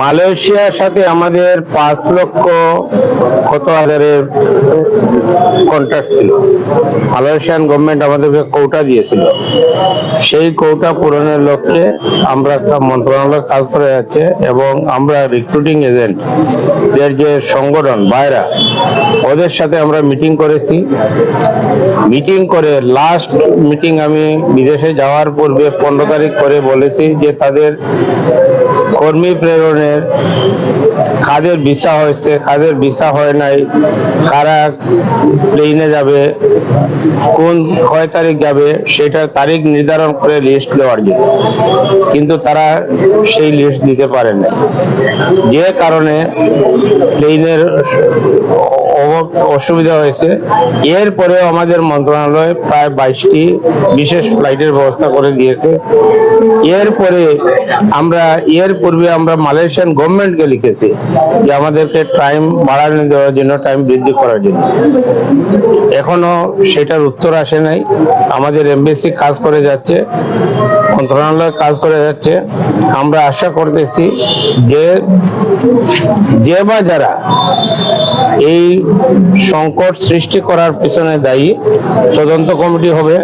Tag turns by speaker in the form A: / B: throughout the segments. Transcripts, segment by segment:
A: মালয়েশিয়ার সাথে আমাদের পাঁচ লক্ষ কত হাজারের কন্ট্রাক্ট ছিল। মালয়েশিয়ান গভর্নমেন্ট আমাদেরকে কৌটা দিয়েছিল। সেই কৌটা পূরণের লক্ষ্যে আমরা একটা মন্ত্রণালয় কাজ করে যাচ্ছে এবং আমরা রিক্রুটিং এজেন্ট দের যে সংগঠন বাইরা ওদের সাথে আমরা মিটিং করেছি। মিটিং করে লাস্ট মিটিং আমি বিদেশে যাওয়ার পূর্বে পনেরো তারিখ করে বলেছি যে তাদের কর্মী প্রেরণের কাদের ভিসা হয়েছে কাদের ভিসা হয় নাই, কারা প্লেনে যাবে, কোন কয় তারিখ যাবে সেটা তারিখ নির্ধারণ করে লিস্ট দেওয়ার জন্য। কিন্তু তারা সেই লিস্ট দিতে পারে না যে কারণে প্লেনের অসুবিধা হয়েছে। এরপরেও আমাদের মন্ত্রণালয় প্রায় বাইশটি বিশেষ ফ্লাইটের ব্যবস্থা করে দিয়েছে। এরপরে আমরা এর পূর্বে আমরা মালয়েশিয়ান গভর্নমেন্টকে লিখেছি যে আমাদেরকে টাইম বাড়ানো দেওয়ার জন্য টাইম বৃদ্ধি করার জন্য। এখনও সেটার উত্তর আসে নাই। আমাদের এমবেসি কাজ করে যাচ্ছে, মন্ত্রণালয় কাজ করে যাচ্ছে। আমরা আশা করতেছি যে যে বা যারা এই সংকট সৃষ্টি করার পিছনে দায়ী, তদন্ত কমিটি হবে।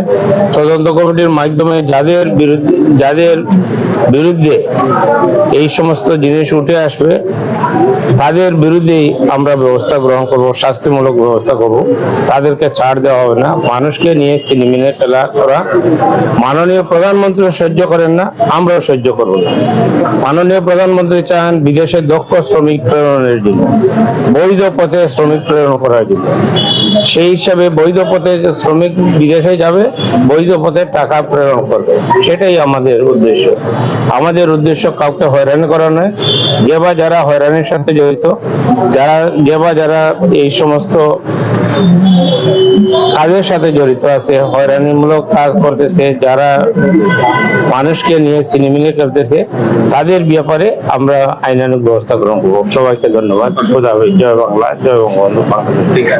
A: তদন্ত কমিটির মাধ্যমে যাদের বিরুদ্ধে যাদের বিরুদ্ধে এই সমস্ত জিনিস উঠে আসবে তাদের বিরুদ্ধেই আমরা ব্যবস্থা গ্রহণ করব, শাস্তিমূলক ব্যবস্থা করব। তাদেরকে ছাড় দেওয়া হবে না। মানুষকে নিয়ে চিনিমিনে খেলা করা। মাননীয় প্রধানমন্ত্রী সহ্য করেন না, আমরাও সহ্য করব না। মাননীয় প্রধানমন্ত্রী চান বিদেশে দক্ষ শ্রমিক প্রেরণের জন্য, বৈধ পথে শ্রমিক প্রেরণ করার জন্য। সেই হিসাবে বৈধ পথে শ্রমিক বিদেশে যাবে, বৈধ পথে টাকা প্রেরণ করবে। সেটাই আমাদের উদ্দেশ্য। আমাদের উদ্দেশ্য কাউকে হয়রানি করা নয়। যে বা যারা হয়রানির সাথে জড়িত, যারা যে বা যারা এই সমস্ত কাজের সাথে জড়িত আছে, হয়রানিমূলক কাজ করতেছে, যারা মানুষকে নিয়ে চিনিমিনি খেলতেছে তাদের ব্যাপারে আমরা আইনানুগ ব্যবস্থা গ্রহণ করব। সবাইকে ধন্যবাদ। জয় বাংলা, জয় বঙ্গবন্ধু। বাংলাদেশ।